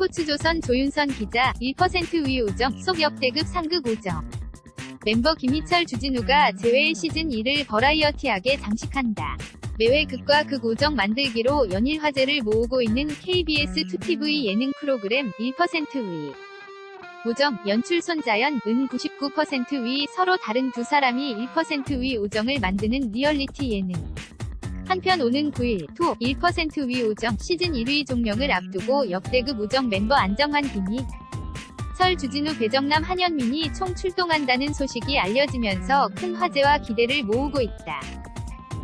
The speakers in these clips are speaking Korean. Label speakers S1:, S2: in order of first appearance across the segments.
S1: 스포츠조선 조윤선 기자 1% 위우정 속 역대급 상극 우정 멤버 김희철 주진우가 제외의 시즌 2를 버라이어티하게 장식한다. 매회 극과 극 우정 만들기로 연일 화제를 모으고 있는 KBS 2TV 예능 프로그램 1%위 우정, 연출 손자연, 은 99%위 서로 다른 두 사람이 1%위 우정을 만드는 리얼리티 예능. 한편 오는 9일 토 1%위 우정 시즌 1위 종영을 앞두고 역대급 우정 멤버 안정환 김희 철 주진우 배정남 한현민이 총 출동한다는 소식이 알려지면서 큰 화제와 기대를 모으고 있다.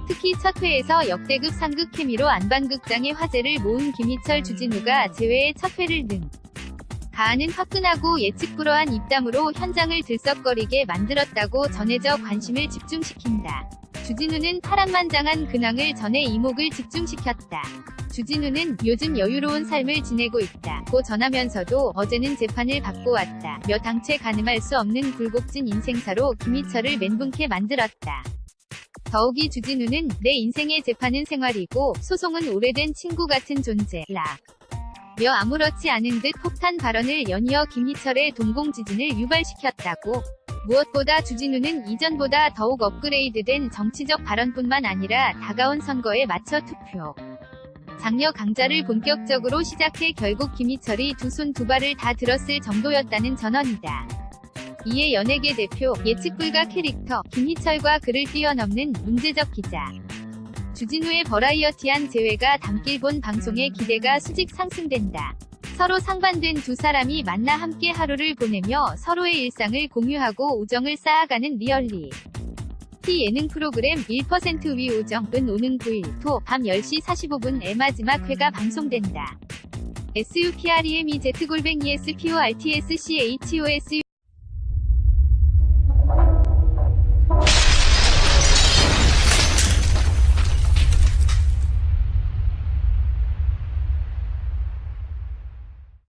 S1: 특히 첫 회에서 역대급 상극 케미로 안반극장의 화제를 모은 김희철 주진우가 제외의 첫 회를 등 가하는 화끈하고 예측 불허한 입담으로 현장을 들썩거리게 만들었다고 전해져 관심을 집중시킨다. 주진우는 파란만장한 근황을 전해 이목을 집중시켰다. 주진우는 요즘 여유로운 삶을 지내고 있다. 고 전하면서도 어제는 재판을 받고 왔다. 며 당최 가늠할 수 없는 굴곡진 인생사로 김희철을 멘붕케 만들었다. 더욱이 주진우는 내 인생의 재판은 생활이고 소송은 오래된 친구 같은 존재. 락. 며 아무렇지 않은 듯 폭탄 발언을 연이어 김희철의 동공 지진을 유발시켰다고. 무엇보다 주진우는 이전보다 더욱 업그레이드된 정치적 발언뿐만 아니라 다가온 선거에 맞춰 투표. 장려 강자를 본격적으로 시작해 결국 김희철이 두 손 두 발을 다 들었을 정도였다는 전언이다. 이에 연예계 대표, 예측 불가 캐릭터, 김희철과 그를 뛰어넘는 문제적 기자. 주진우의 버라이어티한 재회가 담길 본 방송의 기대가 수직 상승된다. 서로 상반된 두 사람이 만나 함께 하루를 보내며 서로의 일상을 공유하고 우정을 쌓아가는 리얼리. 티 예능 프로그램 1%위 우정은 오는 9일 토 밤 10시 45분에 마지막 회가 방송된다. SUPREMEZ 골뱅이 SPORTSCHOSU